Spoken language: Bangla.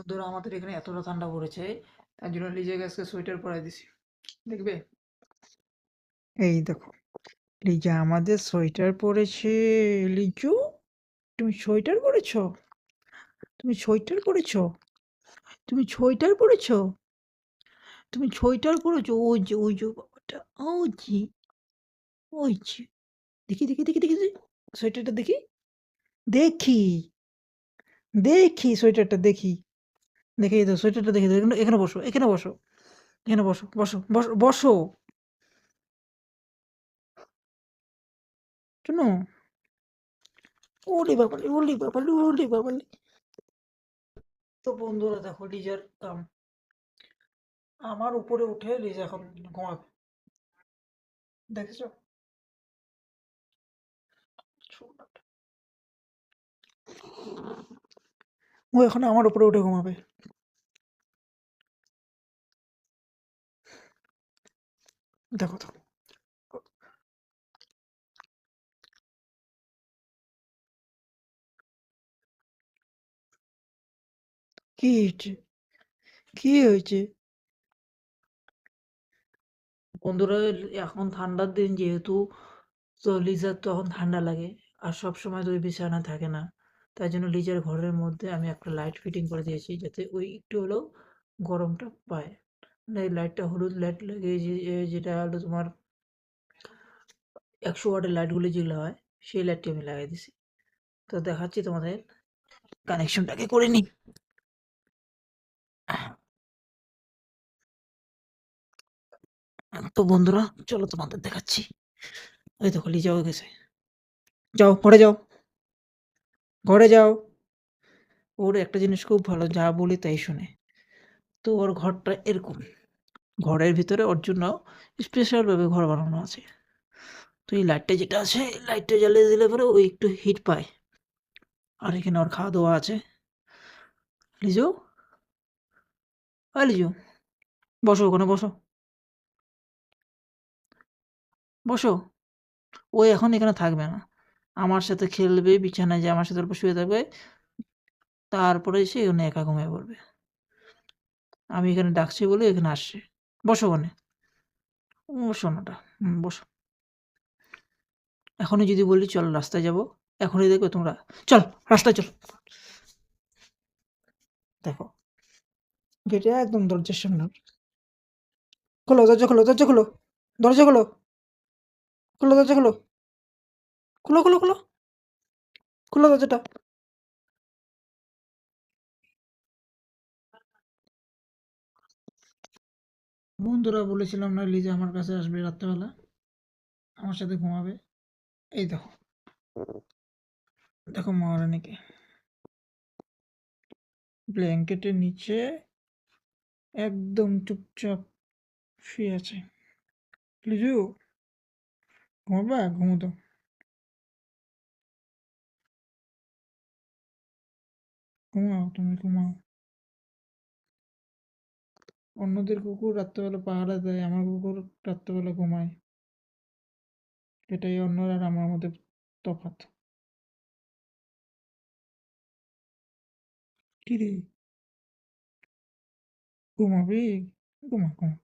বন্ধুরা আমাদের এখানে এতটা ঠান্ডা পড়েছে, তার জন্য লিজাকে আজকে সোয়েটার পরাই দিছি। দেখবে? এই দেখো, লিজা, আমাদের সোয়েটার পরেছে, লিজু, তুমি সোয়েটার পরেছ? তুমি সোয়েটার পরেছ? তুমি সোয়েটার পরেছ? তুমি সোয়েটার পরেছো? ওই যে ওই যে বাবাটা ওই যে ওই দেখি দেখি দেখি দেখি দেখি। সোয়েটারটা দেখি। দেখি দেখি সোয়েটারটা দেখি। দেখে এই তো সোয়েটারটা দেখে দাও। এখানে বসো এখানে বসো এখানে বসো বসো বসো বসো। শোনো ওরে বাবালে ওরে বাবালে ওরে বাবালে তো বন্ধুরা দেখো লিজার কাম। আমার উপরে উঠে লিজা এখন ঘুমাবে। দেখেছ। ও এখন আমার উপরে উঠে ঘুমাবে। দেখো তো। কি হয়েছে? কি হয়েছে? বন্ধুরা, এখন ঠান্ডার দিন যেহেতু তো লিজার তো এখন ঠান্ডা লাগে। আর সব সময় তো ওই বিছানা থাকে না। তাই জন্য লিজার ঘরের মধ্যে আমি একটা লাইট ফিটিং করে দিয়েছি যাতে ওই একটু হলেও গরমটা পায়। মানে লাইটটা হলুদ লাইট লাগে যে- যেটা হলো তোমার একশো ওয়াটের লাইটগুলো যেগুলো হয়, সেই লাইটটি আমি লাগিয়ে দিছি তো দেখাচ্ছি তোমাদের কানেকশনটাকে করে নিই। তো বন্ধুরা, চলো তোমাদের দেখাচ্ছি। ওই দেখো লিজাও গেছে যাও, ঘরে যাও। ঘরে যাও। ওর একটা জিনিস খুব ভালো, যা বলি তাই শুনে। তো ওর ঘরটা এরকম। ঘরের ভিতরে ওর জন্য স্পেশালভাবে ঘর বানানো আছে। তো এই লাইটটা যেটা আছে লাইটটা জ্বালিয়ে দিলে পরে ও একটু হিট পায়। আর এখানে ওর খাওয়া দাওয়া আছে। লিজু? লিজু। বসো ওখানে, বসো। বসো। ও এখন এখানে থাকবে না। আমার সাথে খেলবে, বিছানায় যে আমার সাথে অল্প শুয়ে থাকবে, তারপরে এসে এখানে একা ঘুমিয়ে পড়বে। আমি এখানে ডাকছি বলে এখানে আসছে। বসো ওখানে। শোনাটা হুম, বসো। এখনই যদি বলি, চল রাস্তায় যাব। এখনই দেখবে তোমরা। চল, রাস্তায় চল। দেখো। গেটে একদম দরজার সামনে। খোলো, দরজা খোলো দরজা খোলো। দরজা খোলো। খোলো, দরজা খোলো। খোলো খোলো খোলো খোলো দরজাটা বন্ধুরা বলেছিলাম না লিজা আমার কাছে আসবে রাত্রেবেলা? আমার সাথে ঘুমাবে? এই দেখো। দেখো মহারানীকে। ব্ল্যাঙ্কেটের নিচে একদম চুপচাপ শুয়ে আছে। লিজু, ঘুমাবা? ঘুমোতো। ঘুমাও তুমি ঘুমাও অন্যদের কুকুর রাত্রেবেলা পাহারা দেয়, আমার কুকুর রাত্রেবেলা ঘুমায়। এটাই অন্যর আর আমার মধ্যে তফাৎ। কি রে? ঘুমাবি? ঘুমা ঘুমা।